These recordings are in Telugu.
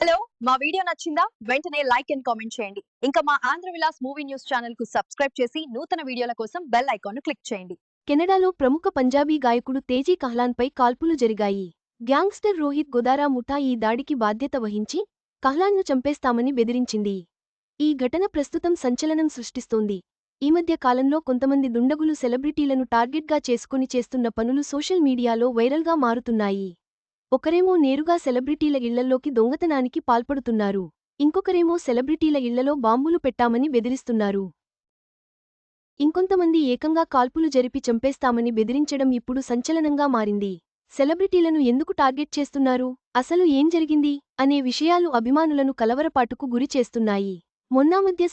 హలో మా వీడియో నచ్చిందా? వెంటనే లైక్ అండ్ కామెంట్ చేయండి. ఇంకా మా ఆంధ్ర విలాస్ మూవీ న్యూస్ ఛానల్కు సబ్స్క్రైబ్ చేసి నూతన వీడియోల కోసం బెల్ ఐకాన్ క్లిక్ చేయండి. కెనడాలో ప్రముఖ పంజాబీ గాయకుడు తేజీ కహ్లాన్పై కాల్పులు జరిగాయి. గ్యాంగ్స్టర్ రోహిత్ గొదారా ముఠా ఈ దాడికి బాధ్యత వహించి కహ్లాన్ను చంపేస్తామని బెదిరించింది. ఈ ఘటన ప్రస్తుతం సంచలనం సృష్టిస్తోంది. ఈ మధ్య కాలంలో కొంతమంది దుండగులు సెలబ్రిటీలను టార్గెట్గా చేసుకుని చేస్తున్న పనులు సోషల్ మీడియాలో వైరల్గా మారుతున్నాయి. ఒకరేమో నేరుగా సెలబ్రిటీల ఇళ్ళల్లోకి దొంగతనానికి పాల్పడుతున్నారు. ఇంకొకరేమో సెలబ్రిటీల ఇళ్ళలో బాంబులు పెట్టామని బెదిరిస్తున్నారు. ఇంకొంతమంది ఏకంగా కాల్పులు జరిపి చంపేస్తామని బెదిరించడం ఇప్పుడు సంచలనంగా మారింది. సెలబ్రిటీలను ఎందుకు టార్గెట్ చేస్తున్నారు? అసలు ఏం జరిగింది? అనే విషయాలు అభిమానులను కలవరపాటుకు గురి చేస్తున్నాయి.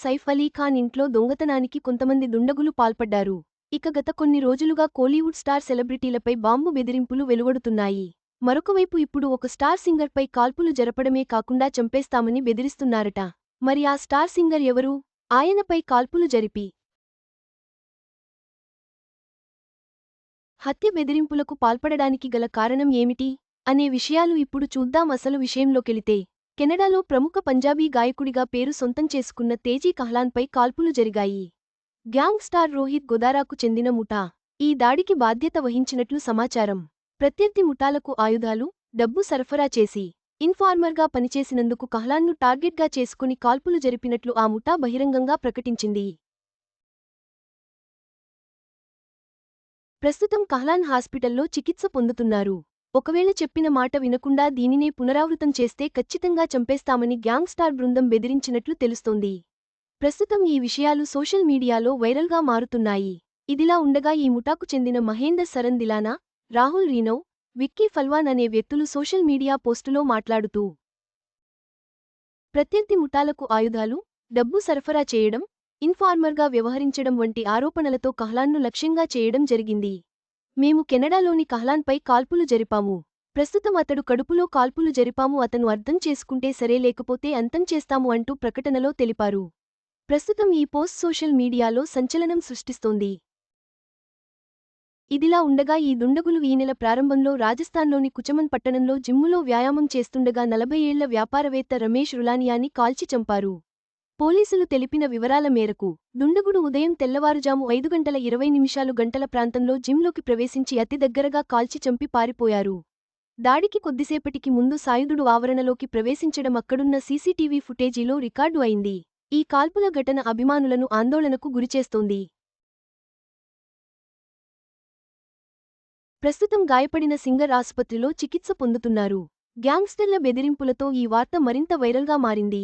సైఫ్ అలీ ఖాన్ ఇంట్లో దొంగతనానికి కొంతమంది దుండగులు పాల్పడ్డారు. ఇక గత కొన్ని రోజులుగా కోలీవుడ్ స్టార్ సెలబ్రిటీలపై బాంబు బెదిరింపులు వెలువడుతున్నాయి. మరొకవైపు ఇప్పుడు ఒక స్టార్ సింగర్పై కాల్పులు జరపడమే కాకుండా చంపేస్తామని బెదిరిస్తున్నారట. మరి ఆ స్టార్ సింగర్ ఎవరు? ఆయనపై కాల్పులు జరిపి హత్య బెదిరింపులకు పాల్పడడానికి గల కారణం ఏమిటి? అనే విషయాలు ఇప్పుడు చూద్దాం అసలు విషయంలోకెళితే. కెనడాలో ప్రముఖ పంజాబీ గాయకుడిగా పేరు సొంతం చేసుకున్న తేజీ కహ్లాన్పై కాల్పులు జరిగాయి. గ్యాంగ్ స్టార్ రోహిత్ గొదారాకు చెందిన ముఠా. ఈ దాడికి బాధ్యత వహించినట్లు సమాచారం. ప్రత్యర్థి ముఠాలకు ఆయుధాలు డబ్బు సరఫరా చేసి ఇన్ఫార్మర్గా పనిచేసినందుకు కహ్లాన్ను టార్గెట్గా చేసుకుని కాల్పులు జరిపినట్లు ఆ ముఠా బహిరంగంగా ప్రకటించింది. ప్రస్తుతం కహ్లాన్ హాస్పిటల్లో చికిత్స పొందుతున్నారు. ఒకవేళ చెప్పిన మాట వినకుండా దీనినే పునరావృతం చేస్తే ఖచ్చితంగా చంపేస్తామని గ్యాంగ్ స్టార్ బృందం బెదిరించినట్లు తెలుస్తోంది. ప్రస్తుతం ఈ విషయాలు సోషల్ మీడియాలో వైరల్గా మారుతున్నాయి. ఇదిలా ఉండగా ఈ ముఠాకు చెందిన మహేందర్ సరన్ దిలానా రాహుల్ రీనౌ విక్కీ ఫల్వాన్ అనే వ్యక్తులు సోషల్ మీడియా పోస్టులో మాట్లాడుతూ ప్రత్యర్థి ముఠాలకు ఆయుధాలు డబ్బు సరఫరా చేయడం ఇన్ఫార్మర్గా వ్యవహరించడం వంటి ఆరోపణలతో కహ్లాన్ను లక్ష్యంగా చేయడం జరిగింది. మేము కెనడాలోని కహ్లాన్పై కాల్పులు జరిపాము. ప్రస్తుతం అతడు కడుపులో కాల్పులు జరిపాము అతను అర్థం చేసుకుంటే సరే లేకపోతే అంతం చేస్తాము అంటూ ప్రకటనలో తెలిపారు. ప్రస్తుతం ఈ పోస్ట్ సోషల్ మీడియాలో సంచలనం సృష్టిస్తోంది. ఇదిలా ఉండగా ఈ దుండగులు ఈ నెల ప్రారంభంలో రాజస్థాన్లోని కుచమన్ పట్టణంలో జిమ్ములో వ్యాయామం చేస్తుండగా నలభై ఏళ్ళ వ్యాపారవేత్త రమేష్ రులానియాని కాల్చి చంపారు. పోలీసులు తెలిపిన వివరాల మేరకు దుండగుడు ఉదయం తెల్లవారుజాము ఐదు గంటల ఇరవై నిమిషాలు గంటల ప్రాంతంలో జిమ్లోకి ప్రవేశించి అతి దగ్గరగా కాల్చి చంపి పారిపోయారు. దాడికి కొద్దిసేపటికి ముందు సాయుధుడు ఆవరణలోకి ప్రవేశించడం అక్కడున్న సీసీటీవీ ఫుటేజీలో రికార్డు అయింది. ఈ కాల్పుల ఘటన అభిమానులను ఆందోళనకు గురిచేస్తోంది. ప్రస్తుతం గాయపడిన సింగర్ ఆసుపత్రిలో చికిత్స పొందుతున్నారు. గ్యాంగ్స్టర్ల బెదిరింపులతో ఈ వార్త మరింత వైరల్గా మారింది.